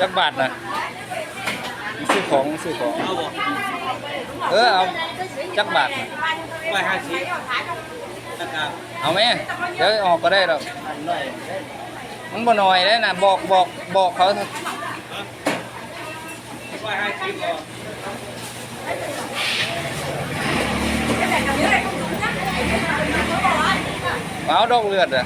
จักบาทนะซื้อของซื้อของ เอาบ่เออเอาจักบาทน่ะร้อยห้าสิบตะกร้าเอาไหมเดี๋ยวออกก็ได้หรอกพันร้อยมันบ่น้อยเลยนะบอกบอกบอกเขาร้อยห้าสิบบ่เอาดอกเลือดอะ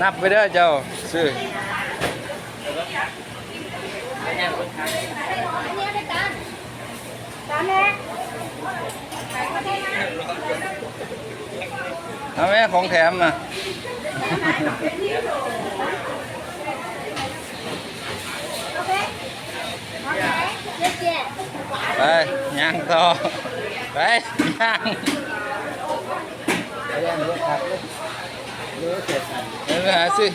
นับไปเด้อเจ้าซื้ออันนี้ไปตามตามแม่เอาไหมของแถมนะ โอเคโอเคเจ๊เจ๊ ไปย่างต่อไปย่างเรื่องรถขับรถรถเสร็จไปหาซื้อ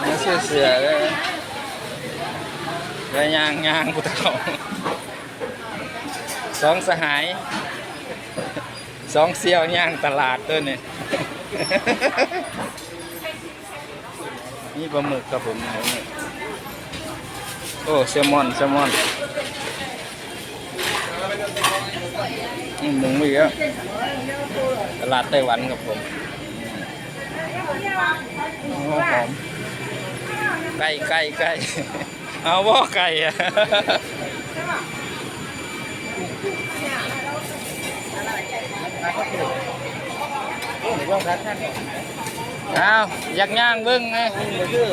หาซื้อเสือเลยไปย่างย่างกูเต่าสองสหายสองเสี่ยวย่างตลาดตัวนี้นี่ปลาหมึกครับผมปลาหมึกโอ้แซลมอนแซลมอน อืมหมุงไปแล้วตลาดไต้หวันครับผมโอ้หอมไก่ไก่ไก่เอาว่าไก่อะหรือว่าพระท่านเอาอยากย่างเบิ้งไงมาชื่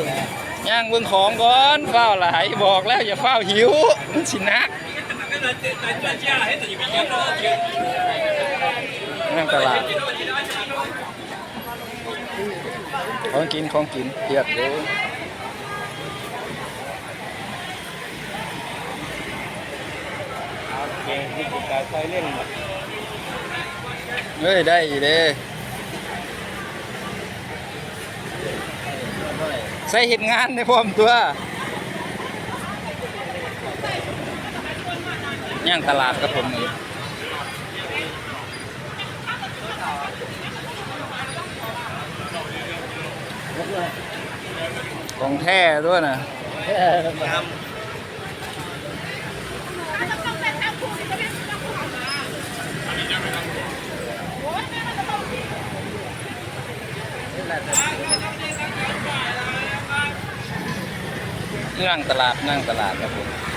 อย่างเบิ้งของก่อนเฝ้าหลายบอกแล้วอย่าเฝ้าหิวมันสินัก นั่งตลาดของกินของกินเพียบเลยเก่งที่กาซอยเล่นเฮ้ย ได้อีเด้ใส่เห็ดงานในพร้อมตัว ย่างตลาดกับผมนี่ของแท้ด้วยนะนั่งตลาดนั่งตลาดครับผม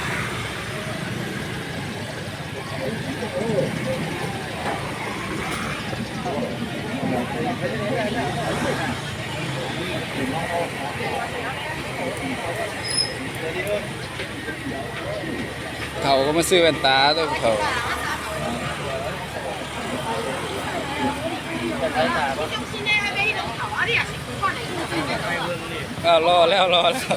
เขาก็มาซื้อแว่นตาด้วยเขาอ่ารอแล้วรอแล้ว